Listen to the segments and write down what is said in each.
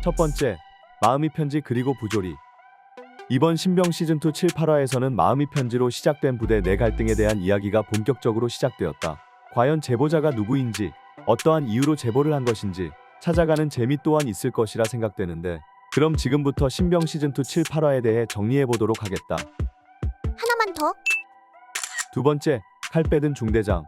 첫 번째, 마음이 편지 그리고 부조리. 이번 신병 시즌2 7, 8화에서는 마음이 편지로 시작된 부대 내 갈등에 대한 이야기가 본격적으로 시작되었다. 과연 제보자가 누구인지, 어떠한 이유로 제보를 한 것인지 찾아가는 재미 또한 있을 것이라 생각되는데, 그럼 지금부터 신병 시즌2 7, 8화에 대해 정리해 보도록 하겠다. 하나만 더? 두 번째, 칼 빼든 중대장.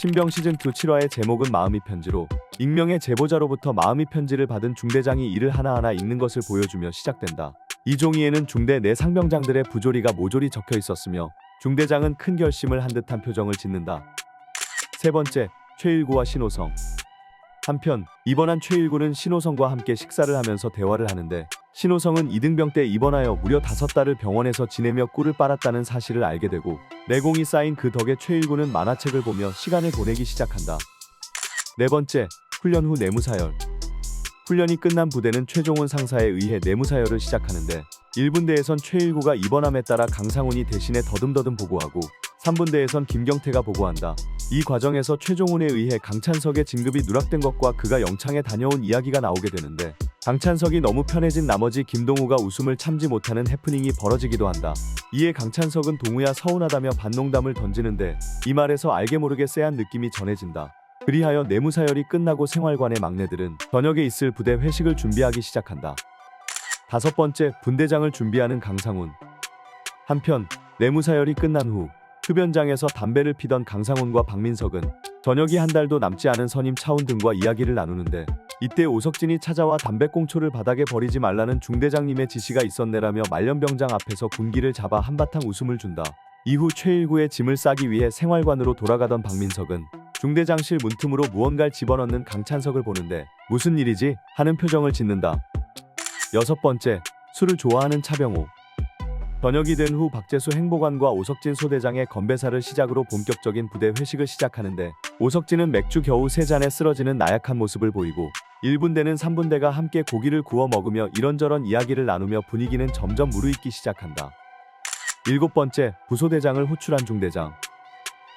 신병 시즌2 7화의 제목은 마음이 편지로 익명의 제보자로부터 마음이 편지를 받은 중대장이 이를 하나하나 읽는 것을 보여주며 시작된다. 이 종이에는 중대 내 상병장들의 부조리가 모조리 적혀 있었으며 중대장은 큰 결심을 한 듯한 표정을 짓는다. 세 번째, 최일구와 신호성. 한편 입원한 최일구는 신호성과 함께 식사를 하면서 대화를 하는데 신호성은 이등병 때 입원하여 무려 다섯 달을 병원에서 지내며 꿀을 빨았다는 사실을 알게 되고 내공이 쌓인 그 덕에 최일구는 만화책을 보며 시간을 보내기 시작한다. 네 번째, 훈련 후 내무사열. 훈련이 끝난 부대는 최종훈 상사에 의해 내무사열을 시작하는데 1분대에선 최일구가 입원함에 따라 강상훈이 대신에 더듬더듬 보고하고 3분대에선 김경태가 보고한다. 이 과정에서 최종훈에 의해 강찬석의 진급이 누락된 것과 그가 영창에 다녀온 이야기가 나오게 되는데 강찬석이 너무 편해진 나머지 김동우가 웃음을 참지 못하는 해프닝이 벌어지기도 한다. 이에 강찬석은 동우야 서운하다며 반농담을 던지는데 이 말에서 알게 모르게 쎄한 느낌이 전해진다. 그리하여 내무사열이 끝나고 생활관의 막내들은 저녁에 있을 부대 회식을 준비하기 시작한다. 다섯 번째, 분대장을 준비하는 강상훈. 한편 내무사열이 끝난 후 흡연장에서 담배를 피던 강상훈과 박민석은 저녁이 한 달도 남지 않은 선임 차훈 등과 이야기를 나누는데 이때 오석진이 찾아와 담배꽁초를 바닥에 버리지 말라는 중대장님의 지시가 있었네라며 말년병장 앞에서 군기를 잡아 한바탕 웃음을 준다. 이후 최일구의 짐을 싸기 위해 생활관으로 돌아가던 박민석은 중대장실 문틈으로 무언가를 집어넣는 강찬석을 보는데 무슨 일이지? 하는 표정을 짓는다. 여섯 번째, 술을 좋아하는 차병호. 저녁이 된 후 박재수 행보관과 오석진 소대장의 건배사를 시작으로 본격적인 부대 회식을 시작하는데 오석진은 맥주 겨우 세 잔에 쓰러지는 나약한 모습을 보이고 1분대는 3분대가 함께 고기를 구워 먹으며 이런저런 이야기를 나누며 분위기는 점점 무르익기 시작한다. 일곱 번째, 부소대장을 호출한 중대장.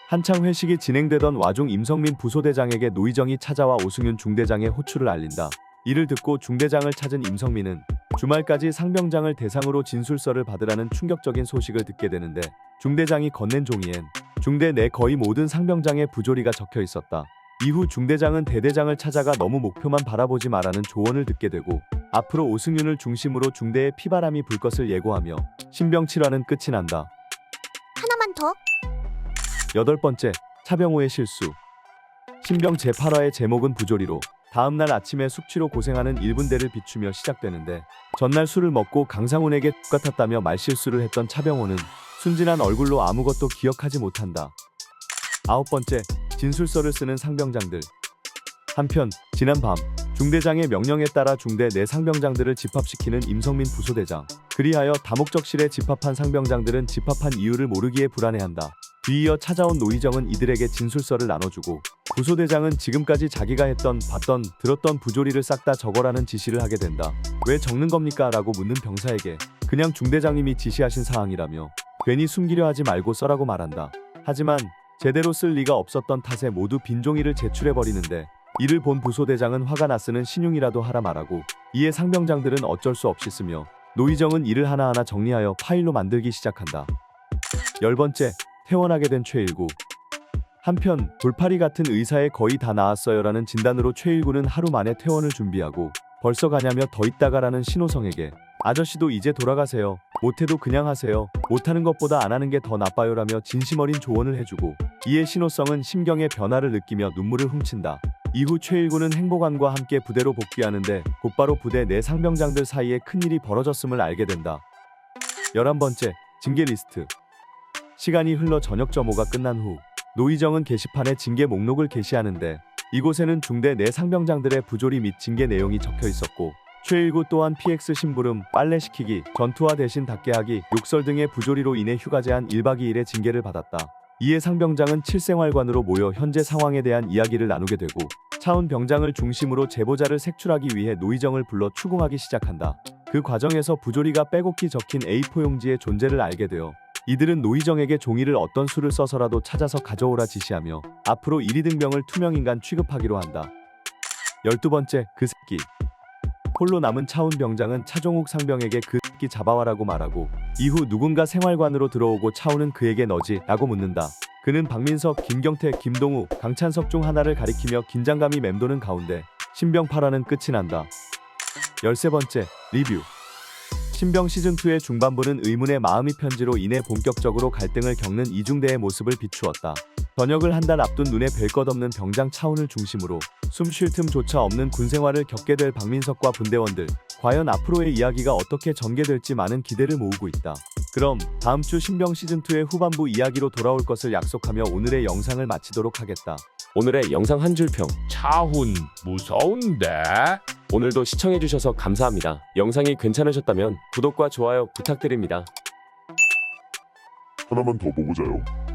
한창 회식이 진행되던 와중 임성민 부소대장에게 노희정이 찾아와 오승윤 중대장의 호출을 알린다. 이를 듣고 중대장을 찾은 임성민은 주말까지 상병장을 대상으로 진술서를 받으라는 충격적인 소식을 듣게 되는데 중대장이 건넨 종이엔 중대 내 거의 모든 상병장의 부조리가 적혀 있었다. 이후 중대장은 대대장을 찾아가 너무 목표만 바라보지 말라는 조언을 듣게 되고 앞으로 오승윤을 중심으로 중대에 피바람이 불 것을 예고하며 신병 7화는 끝이 난다. 하나만 더? 여덟 번째, 차병호의 실수. 신병 제8화의 제목은 부조리로 다음날 아침에 숙취로 고생하는 1분대를 비추며 시작되는데 전날 술을 먹고 강상훈에게 똑같았다며 말실수를 했던 차병호는 순진한 얼굴로 아무것도 기억하지 못한다. 아홉 번째, 진술서를 쓰는 상병장들. 한편 지난 밤 중대장의 명령에 따라 중대 내 상병장들을 집합시키는 임성민 부소대장. 그리하여 다목적실에 집합한 상병장들은 집합한 이유를 모르기에 불안해한다. 뒤이어 찾아온 노희정은 이들에게 진술서를 나눠주고 부소대장은 지금까지 자기가 했던, 봤던, 들었던 부조리를 싹 다 적어라는 지시를 하게 된다. 왜 적는 겁니까? 라고 묻는 병사에게 그냥 중대장님이 지시하신 사항이라며 괜히 숨기려 하지 말고 써라고 말한다. 하지만 제대로 쓸 리가 없었던 탓에 모두 빈 종이를 제출해 버리는데 이를 본 부소대장은 화가 났으는 신용이라도 하라 말하고 이에 상병장들은 어쩔 수 없이 쓰며 노희정은 이를 하나하나 정리하여 파일로 만들기 시작한다. 열 번째, 퇴원하게 된 최일구. 한편 돌팔이 같은 의사에 거의 다 나았어요라는 진단으로 최일구는 하루 만에 퇴원을 준비하고 벌써 가냐며 더 있다가라는 신호성에게 아저씨도 이제 돌아가세요. 못해도 그냥 하세요. 못하는 것보다 안 하는 게 더 나빠요라며 진심 어린 조언을 해주고 이에 신호성은 심경의 변화를 느끼며 눈물을 훔친다. 이후 최일구는 행보관과 함께 부대로 복귀하는데 곧바로 부대 내 상병장들 사이에 큰일이 벌어졌음을 알게 된다. 11번째, 징계 리스트. 시간이 흘러 저녁 점호가 끝난 후 노희정은 게시판에 징계 목록을 게시하는데 이곳에는 중대 내 상병장들의 부조리 및 징계 내용이 적혀 있었고 최일구 또한 PX 심부름, 빨래 시키기, 전투화 대신 닦게 하기, 욕설 등의 부조리로 인해 휴가 제한 1박 2일의 징계를 받았다. 이에 상병장은 7생활관으로 모여 현재 상황에 대한 이야기를 나누게 되고 차훈 병장을 중심으로 제보자를 색출하기 위해 노희정을 불러 추궁하기 시작한다. 그 과정에서 부조리가 빼곡히 적힌 A4 용지의 존재를 알게 되어 이들은 노희정에게 종이를 어떤 수를 써서라도 찾아서 가져오라 지시하며 앞으로 1, 2등병을 투명인간 취급하기로 한다. 열두 번째, 그 새끼. 홀로 남은 차훈 병장은 차종욱 상병에게 그 새끼 잡아와라고 말하고 이후 누군가 생활관으로 들어오고 차훈은 그에게 너지? 라고 묻는다. 그는 박민석, 김경태, 김동우, 강찬석 중 하나를 가리키며 긴장감이 맴도는 가운데 신병 8화는 끝이 난다. 13번째 리뷰 신병 시즌2의 중반부는 의문의 마음이 편지로 인해 본격적으로 갈등을 겪는 이중대의 모습을 비추었다. 전역을 한 달 앞둔 눈에 뵐 것 없는 병장 차훈을 중심으로 숨 쉴 틈조차 없는 군 생활을 겪게 될 박민석과 분대원들 과연 앞으로의 이야기가 어떻게 전개될지 많은 기대를 모으고 있다. 그럼 다음 주 신병 시즌2의 후반부 이야기로 돌아올 것을 약속하며 오늘의 영상을 마치도록 하겠다. 오늘의 영상 한 줄 평. 차훈 무서운데? 오늘도 시청해주셔서 감사합니다. 영상이 괜찮으셨다면 구독과 좋아요 부탁드립니다. 하나만 더 보고 자요.